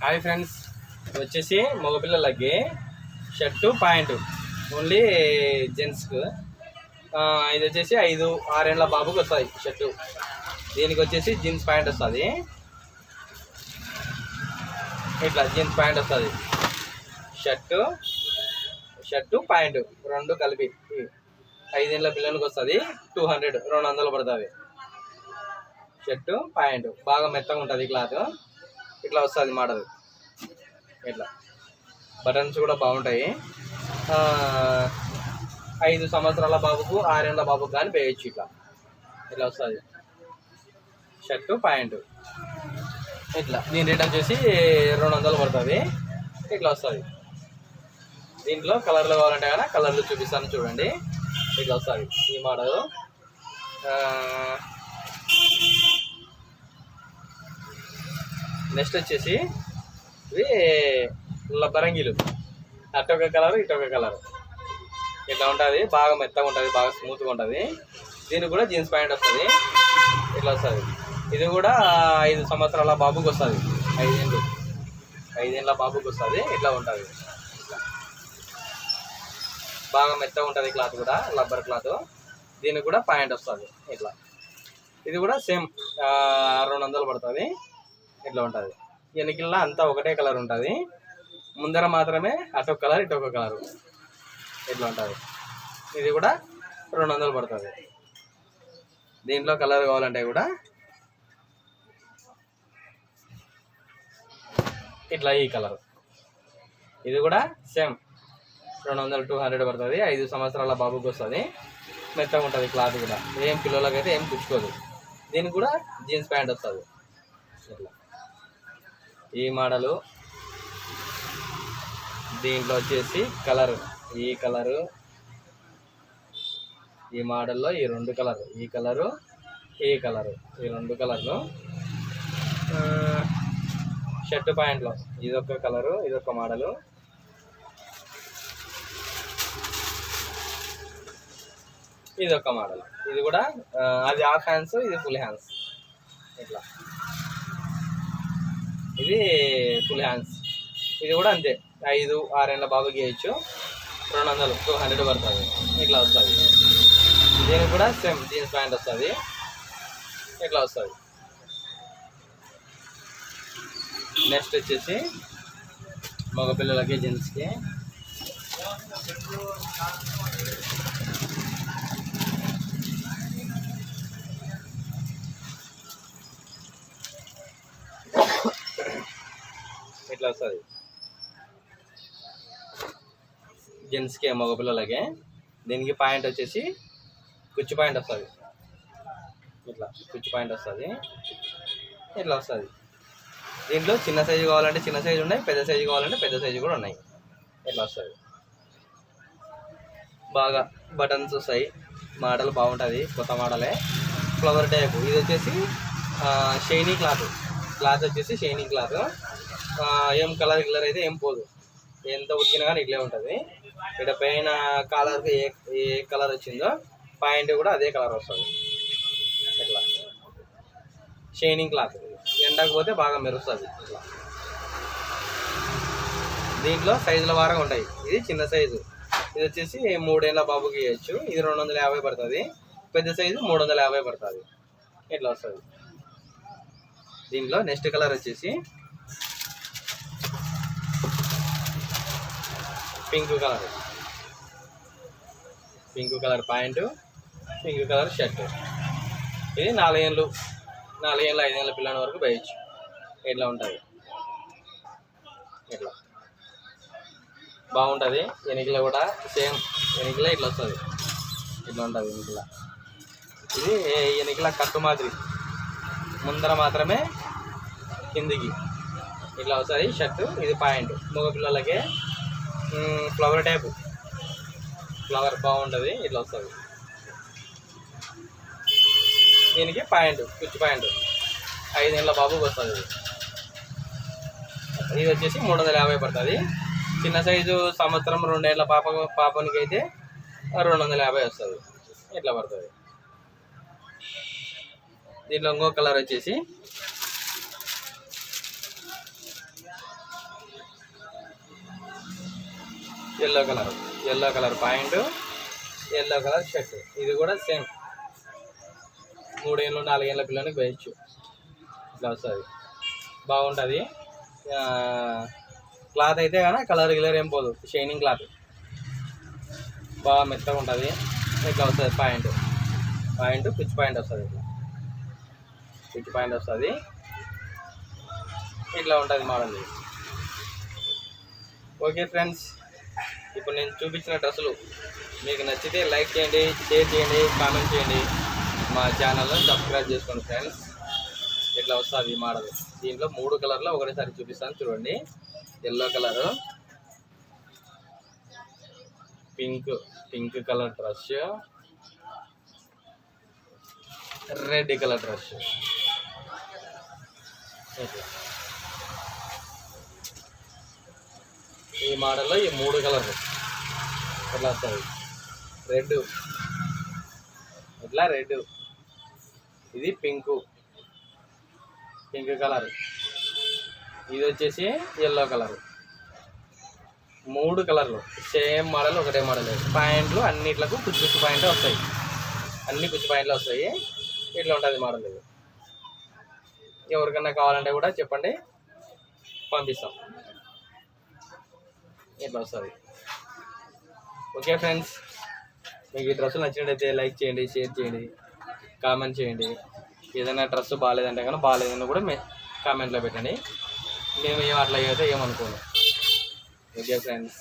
Hi friends. వచ్చేసి మగపిల్లలకి shirt pant. Only జెంట్స్కు. ఇది వచ్చేసి ఐదు ఆరేళ్ళ బాబుకి వస్తుంది షర్టు. దీనికి వచ్చేసి జీన్స్ ప్యాంట్ వస్తుంది. ఇట్లా జీన్స్ ప్యాంట్ వస్తుంది. షర్టు షర్టు ప్యాంటు రెండు కలిపి. ఐదేళ్ళ పిల్లలకి వస్తుంది. టూ హండ్రెడ్ రెండు వందలు పడుతుంది. Shirt pant. బాగా మెత్తగా ఉంటుంది క్లాత్. ఇట్లా వస్తుంది మోడల్ ఇట్లా బటన్స్ కూడా బాగుంటాయి. ఐదు సంవత్సరాల బాబుకు ఆరేళ్ళ బాబుకు కానీ వేయచ్చు ఇట్లా. ఇట్లా వస్తుంది. Shirt pant. ఇట్లా దీని రేట్ వచ్చేసి రెండు వందలు పడుతుంది. ఇట్లా వస్తుంది. దీంట్లో కలర్లు కావాలంటే కానీ కలర్లు చూపిస్తాను చూడండి. ఇట్లా వస్తుంది ఈ మోడల్ నెక్స్ట్ వచ్చేసి ఇవి లబ్బరంగిలు అటొక కలర్ ఇటొక కలర్ ఇట్లా ఉంటుంది బాగా మెత్తగా ఉంటుంది బాగా స్మూత్గా ఉంటుంది. దీనికి కూడా జీన్స్ ప్యాంట్ వస్తుంది. ఇట్లా వస్తుంది. ఇది కూడా ఐదు సంవత్సరాల బాబుకి వస్తుంది. ఐదేళ్ళు. ఐదేళ్ళ బాబుకి వస్తుంది. ఇట్లా ఉంటుంది. బాగా మెత్తగా ఉంటుంది క్లాత్ కూడా రబ్బర్ క్లాత్ దీనికి కూడా ప్యాంట్ వస్తుంది. ఇట్లా. ఇది కూడా సేమ్ రెండు వందలు పడుతుంది. ఇట్లా ఉంటుంది? వెనకిల్లా అంతా ఒకటే కలర్ ఉంటుంది. ముందర మాత్రమే అటొక కలర్ ఇటొక కలర్. ఇట్లా ఉంటుంది? ఇది కూడా రెండు వందలు పడుతుంది. దీంట్లో కలర్ కావాలంటే కూడా ఇట్లా ఈ కలర్. ఇది కూడా సేమ్. రెండు వందలు టూ హండ్రెడ్ పడుతుంది. ఐదు సంవత్సరాల బాబుకి వస్తుంది. మెత్తగా ఉంటుంది క్లాత్ కూడా. ఏం పిల్లలకైతే ఏం పుచ్చుకోదు దీనికి కూడా జీన్స్ ప్యాంట్ వస్తుంది. ఇట్లా. ఈ మోడలు. దీంట్లో వచ్చేసి కలర్ ఈ కలరు. ఈ మోడల్లో ఈ రెండు కలర్ ఈ కలరు ఈ కలరు ఈ రెండు కలర్లు. షర్ట్ ప్యాంట్లో ఇదొక కలరు ఇదొక మోడలు. ఇదొక మోడల్. ఇది కూడా అది హాఫ్ హ్యాండ్స్ ఇది ఫుల్ హ్యాండ్స్. ఇట్లా. ఇది ఫుల్ హ్యాండ్స్ ఇది కూడా అంతే. ఐదు ఆరేళ్ళ బాబుకి వేయచ్చు రెండు వందలు టూ హండ్రెడ్ పడుతుంది. ఇట్లా వస్తుంది దీనికి కూడా సేమ్ జీన్స్ ప్యాంట్ వస్తుంది. ఇట్లా వస్తుంది నెక్స్ట్ వచ్చేసి మగపిల్లలకి జీన్స్కి ఇట్లా వస్తుంది? జెంట్స్కి మగపిల్లలకి. దీనికి పాయింట్ వచ్చేసి కుచ్చి పాయింట్ వస్తుంది. ఇట్లా కుచ్చి పాయింట్ వస్తుంది. ఇట్లా వస్తుంది. దీంట్లో చిన్న సైజు కావాలంటే చిన్న సైజు ఉన్నాయి పెద్ద సైజు కావాలంటే పెద్ద సైజు కూడా ఉన్నాయి. ఇట్లా వస్తుంది. బాగా బటన్స్ వస్తాయి. మోడల్ బాగుంటుంది. కొత్త మోడలే ఫ్లవర్ టైప్. ఇది వచ్చేసి షైనీ క్లాత్. క్లాత్ వచ్చేసి షైనింగ్ క్లాత్. ఏం కలర్ గిల్లర్ అయితే ఏం పోదు. ఎంత ఉతికినా కానీ ఇట్లే ఉంటుంది. ఇక్కడ పైన కాలర్కి ఏ ఏ కలర్ వచ్చిందో పాయింట్ కూడా అదే కలర్ వస్తుంది. ఇట్లా షైనింగ్ క్లాత్. ఎండకు పోతే బాగా మెరుస్తుంది. ఇట్లా దీంట్లో సైజుల వారంగా ఉంటాయి. ఇది చిన్న సైజు. ఇది వచ్చేసి మూడేళ్ళ బాబుకి ఇవ్వచ్చు ఇది రెండు వందల యాభై పడుతుంది. పెద్ద సైజు మూడు వందల యాభై పడుతుంది. ఇట్లా వస్తుంది? దీంట్లో నెక్స్ట్ కలర్ వచ్చేసి pink colour. Pink colour pant pink colour shirt. ఇది నాలుగేళ్ళు నాలుగేళ్ళు ఐదేళ్ళ పిల్లల వరకు వేయచ్చు ఇట్లా ఉంటుంది? ఇట్లా బాగుంటుంది. ఎనికిల కూడా సేమ్ ఎనికిల ఇట్లా వస్తుంది. ఇట్లా ఉంటుంది ఎనికిల ఇది ఎనికిల కట్టు మాదిరి. ముందర మాత్రమే కిందికి. ఇట్లా వస్తుంది షర్టు ఇది పాయింట్. మగ పిల్లలకే ఫ్లవర్ టైప్. ఫ్లవర్ బాగుంటుంది ఇట్లా వస్తుంది. దీనికి పాయింట్ కుచ్చు పాయింట్. ఐదేళ్ళ బాబుకి వస్తుంది ఇది. ఇది వచ్చేసి మూడు వందల యాభై పడుతుంది. చిన్న సైజు సంవత్సరం రెండేళ్ళ పాప పాపనికి అయితే రెండు వందల యాభై వస్తుంది. ఇట్లా పడుతుంది? దీంట్లో ఇంకో కలర్ వచ్చేసి yellow colour yellow colour pant yellow colour shirt ఇది కూడా సేమ్ మూడేళ్ళు నాలుగేళ్ళ పిల్లలకి వేయచ్చు. ఇట్లా వస్తుంది బాగుంటుంది. క్లాత్ అయితే కానీ కలర్ గిలర్ ఏం పోదు. షైనింగ్ క్లాత్ బాగా మెత్తగా ఉంటుంది. ఇట్లా వస్తుంది పాయింట్ పాయింట్ పిచ్ పాయింట్ వస్తుంది ఇట్లా. పిచ్ పాయింట్ వస్తుంది. ఇట్లా ఉంటుంది మోడల్ ఓకే ఫ్రెండ్స్ ఇప్పుడు నేను చూపించిన డ్రెస్సులు. మీకు నచ్చితే లైక్ చేయండి షేర్ చేయండి కామెంట్ చేయండి. మా ఛానల్ని సబ్స్క్రైబ్ చేసుకోండి ఫ్రెండ్స్. ఇట్లా వస్తుంది ఈ మోడల్? దీంట్లో మూడు కలర్లో ఒకటేసారి చూపిస్తాను చూడండి. Yellow colour pink pink colour dress red colour dress. ఈ మోడల్లో ఈ మూడు కలర్లు. ఇట్లా వస్తుంది రెడ్ ఇట్లా రెడ్ ఇది పింకు. Pink colour. ఇది వచ్చేసి ఎల్లో కలర్. మూడు కలర్లు. సేమ్ మోడల్ ఒకటే మోడల్. పాయింట్లు అన్నిట్లకు కుచ్చు కుచ్చు పాయింట్లు వస్తాయి. అన్ని కుచ్చు పాయింట్లు వస్తాయి. ఇట్లా ఉంటుంది మోడల్ ఇది. ఎవరికన్నా కావాలంటే కూడా చెప్పండి. పంపిస్తాం. ఇట్లా వస్తుంది ఓకే ఫ్రెండ్స్ మీకు ఈ డ్రెస్సులు నచ్చినట్టయితే లైక్ చేయండి షేర్ చేయండి కామెంట్ చేయండి. ఏదైనా డ్రెస్ బాగాలేదంటే కానీ బాగాలేదని కూడా మే కామెంట్లో పెట్టండి. మేము ఏం అట్లా అయితే ఏమనుకోను. Okay friends